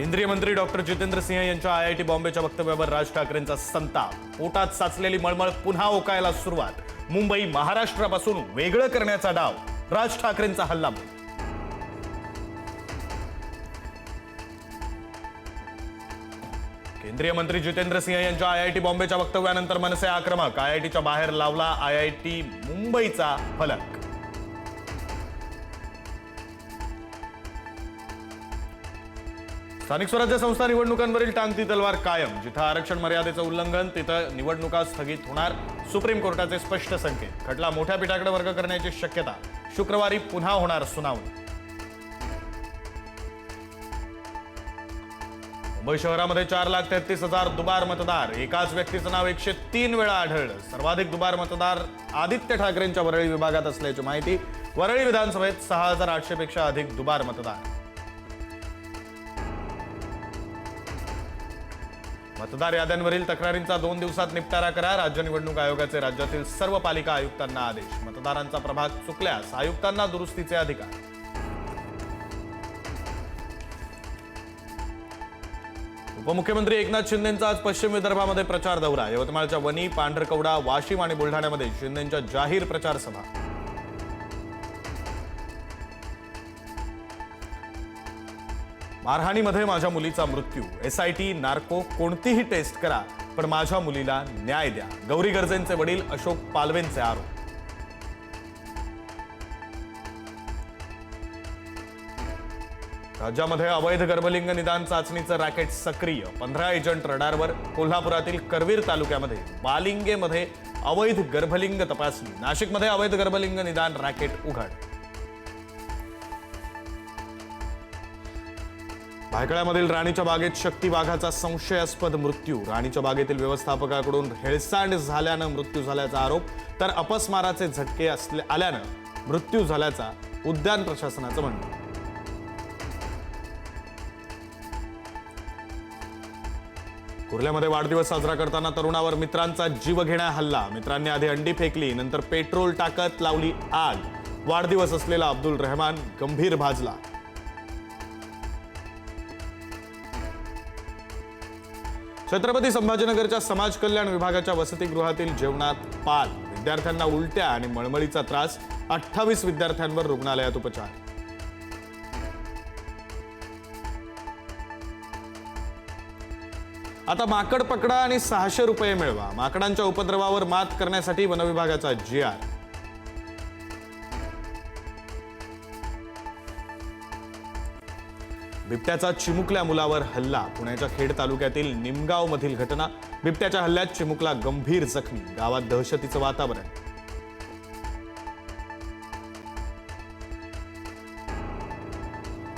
केंद्रीय मंत्री डॉक्टर जितेंद्र सिंह यांच्या आय आय टी बॉम्बेच्या वक्तव्यावर राज ठाकरेंचा संताप. पोटात साचलेली मळमळ पुन्हा ओकायला सुरुवात. मुंबई महाराष्ट्रापासून वेगळं करण्याचा डाव. राज ठाकरेंचा हल्लाबोल केंद्रीय मंत्री जितेंद्र सिंह यांच्या आय आय टी बॉम्बेच्या वक्तव्यानंतर मनसे आक्रमक. आय आय टीच्या बाहेर लावला आय आय टी मुंबईचा फलक. स्थानिक स्वराज्य संस्था निवडणुकांवरील टांगती तलवार कायम जिथं आरक्षण मर्यादेचं उल्लंघन तिथं निवडणुका स्थगित होणार. सुप्रीम कोर्टाचे स्पष्ट संकेत खटला मोठ्या पीठाकडे वर्ग करण्याची शक्यता. शुक्रवारी पुन्हा होणार सुनावणी. मुंबई शहरामध्ये चार लाख तेहतीस हजार दुबार मतदार एकाच व्यक्तीचं नाव एकशे तीन वेळा आढळलं. सर्वाधिक दुबार मतदार आदित्य ठाकरेंच्या वरळी विभागात असल्याची माहिती वरळी विधानसभेत सहा हजार आठशे पेक्षा अधिक दुबार मतदार. मतदार याद्यांवरील तक्रारींचा दोन दिवसात निपटारा करा. राज्य निवडणूक आयोगाचे राज्यातील सर्व पालिका आयुक्तांना आदेश. मतदारांचा प्रभाग चुकल्यास आयुक्तांना दुरुस्तीचे अधिकार. उपमुख्यमंत्री एकनाथ शिंदेचा आज पश्चिम विदर्भामध्ये प्रचार दौरा. यवतमाळच्या वनी पांढरकवडा वाशिम आणि बुलढाण्यामध्ये शिंदेच्या जाहीर प्रचार मारहाणीमध्ये माझ्या मुलीचा मृत्यू. एस आय टी नार्को कोणतीही टेस्ट करा पण माझ्या मुलीला न्याय द्या. गौरी गर्जेंचे वडील अशोक पालवेंचे आरोप. राज्यामध्ये अवैध गर्भलिंग निदान चाचणीचं रॅकेट सक्रिय. पंधरा एजंट रडारवर. कोल्हापुरातील करवीर तालुक्यामध्ये बालिंगेमध्ये अवैध गर्भलिंग तपासणी. नाशिकमध्ये अवैध गर्भलिंग निदान रॅकेट उघड. भायखळ्यामधील राणीच्या बागेत शक्ती वाघाचा संशयास्पद मृत्यू. राणीच्या बागेतील व्यवस्थापकाकडून हेळसांड झाल्यानं मृत्यू झाल्याचा आरोप तर अपस्माराचे झटके असले आल्यानं मृत्यू झाल्याचा उद्यान प्रशासनाचं म्हणणं. कुर्ल्यामध्ये वाढदिवस साजरा करताना तरुणावर मित्रांचा जीवघेणा हल्ला. मित्रांनी आधी अंडी फेकली नंतर पेट्रोल टाकत लावली आग. वाढदिवस असलेला अब्दुल रहमान गंभीर भाजला. छत्रपती संभाजीनगरच्या समाज कल्याण विभागाच्या वसतिगृहातील जेवणात पाल. विद्यार्थ्यांना उलट्या आणि मळमळीचा त्रास. अठ्ठावीस विद्यार्थ्यांवर रुग्णालयात उपचार. आता माकड पकडा आणि सहाशे रुपये मिळवा. माकडांच्या उपद्रवावर मात करण्यासाठी वनविभागाचा जी आर. बिबट्याचा चिमुकल्या मुलावर हल्ला. पुण्याच्या खेड तालुक्यातील निमगाव मधील घटना. बिबट्याच्या हल्ल्यात चिमुकला गंभीर जखमी. गावात दहशतीचं वातावरण.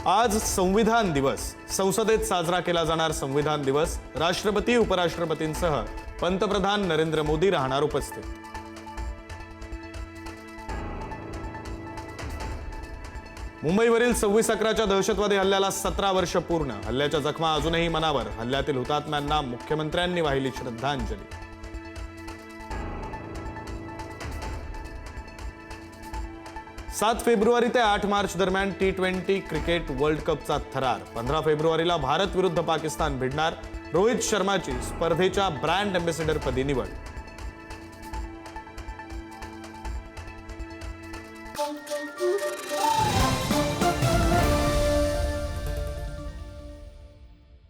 आज संविधान दिवस. संसदेत साजरा केला जाणार संविधान दिवस. राष्ट्रपती उपराष्ट्रपतींसह पंतप्रधान नरेंद्र मोदी राहणार उपस्थित. मुंबईवरील सव्वीस अकराच्या दहशतवादी हल्ल्याला सतरा वर्ष पूर्ण. हल्ल्याच्या जखमा अजूनही मनावर. हल्ल्यातील हुतात्म्यांना मुख्यमंत्र्यांनी वाहिली श्रद्धांजली. सात फेब्रुवारी ते आठ मार्च दरम्यान टी ट्वेंटी क्रिकेट वर्ल्ड कपचा थरार. पंधरा फेब्रुवारीला भारत विरुद्ध पाकिस्तान भिडणार. रोहित शर्माची स्पर्धेच्या ब्रँड अँबेसिडरपदी निवड.